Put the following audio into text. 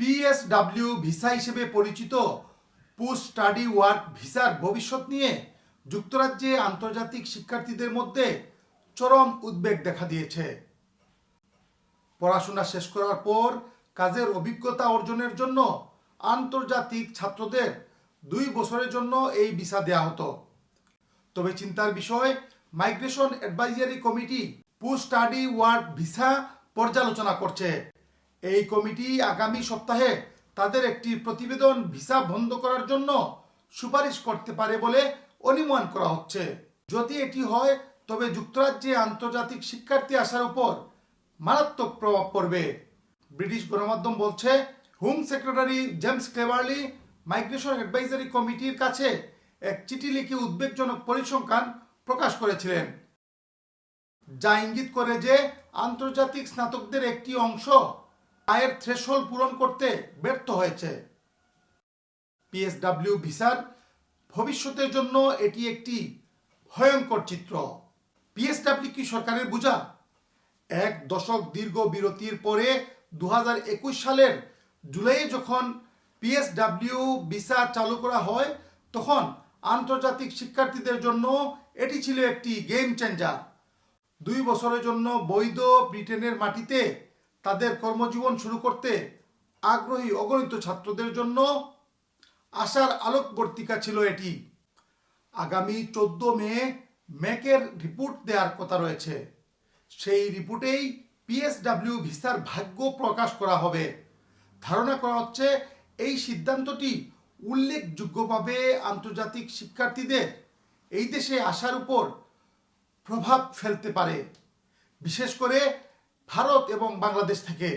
PSW visa হিসেবে পরিচিত post study work ভিসার ভবিষ্যৎ নিয়ে যুক্তরাজ্যে আন্তর্জাতিক শিক্ষার্থীদের মধ্যে চরম উদ্বেগ দেখা দিয়েছে। পড়াশোনা শেষ করার পর কাজের অভিজ্ঞতা অর্জনের জন্য আন্তর্জাতিক ছাত্রদের দুই বছরের জন্য এই ভিসা দেয়া হতো। তবে চিন্তার বিষয়, migration advisory committee post study work visa পর্যালোচনা করছে। এই কমিটি আগামী সপ্তাহে তাদের একটি প্রতিবেদন ভিসা বন্ধ করার জন্য সুপারিশ করতে পারে বলে অনুমান করা হচ্ছে। যদি এটি হয়, তবে যুক্তরাজ্যে আন্তর্জাতিক শিক্ষার্থী আসার উপর মারাত্মক প্রভাব পড়বে। ব্রিটিশ গণমাধ্যম বলছে, home secretary James Cleverly migration advisory কমিটির কাছে এক চিঠি লিখে উদ্বেগজনক পরিসংখ্যান প্রকাশ করেছিলেন। যা ইঙ্গিত করে যে আন্তর্জাতিক স্নাতকদের একটি অংশ আয়ের থ্রেশহোল্ড পূরণ করতে ব্যর্থ হয়েছে। পিএসডাব্লিউ ভিসার ভবিষ্যতের জন্য এটি একটি ভয়ঙ্কর চিত্র। পিএসডাব্লিউ কি সরকারের বোঝা? এক দশক দীর্ঘ বিরতির পরে দু হাজার একুশ সালের জুলাইয়ে যখন পিএসডাব্লিউ ভিসা চালু করা হয়, তখন আন্তর্জাতিক শিক্ষার্থীদের জন্য এটি ছিল একটি গেম চেঞ্জার দুই বছরের জন্য বৈধ ব্রিটেনের মাটিতে তাদের কর্মজীবন শুরু করতে আগ্রহী অগণিত ছাত্রদের জন্য আশার আলোকবর্তিকা ছিল এটি। আগামী চোদ্দ মে ম্যাকের রিপোর্ট দেওয়ার কথা রয়েছে। সেই রিপোর্টেই পিএসডাব্লিউ ভিসার ভাগ্য প্রকাশ করা হবে। ধারণা করা হচ্ছে এই সিদ্ধান্তটি উল্লেখযোগ্যভাবে আন্তর্জাতিক শিক্ষার্থীদের এই দেশে আসার উপর প্রভাব ফেলতে পারে। বিশেষ করে ভারত এবং বাংলাদেশ থেকে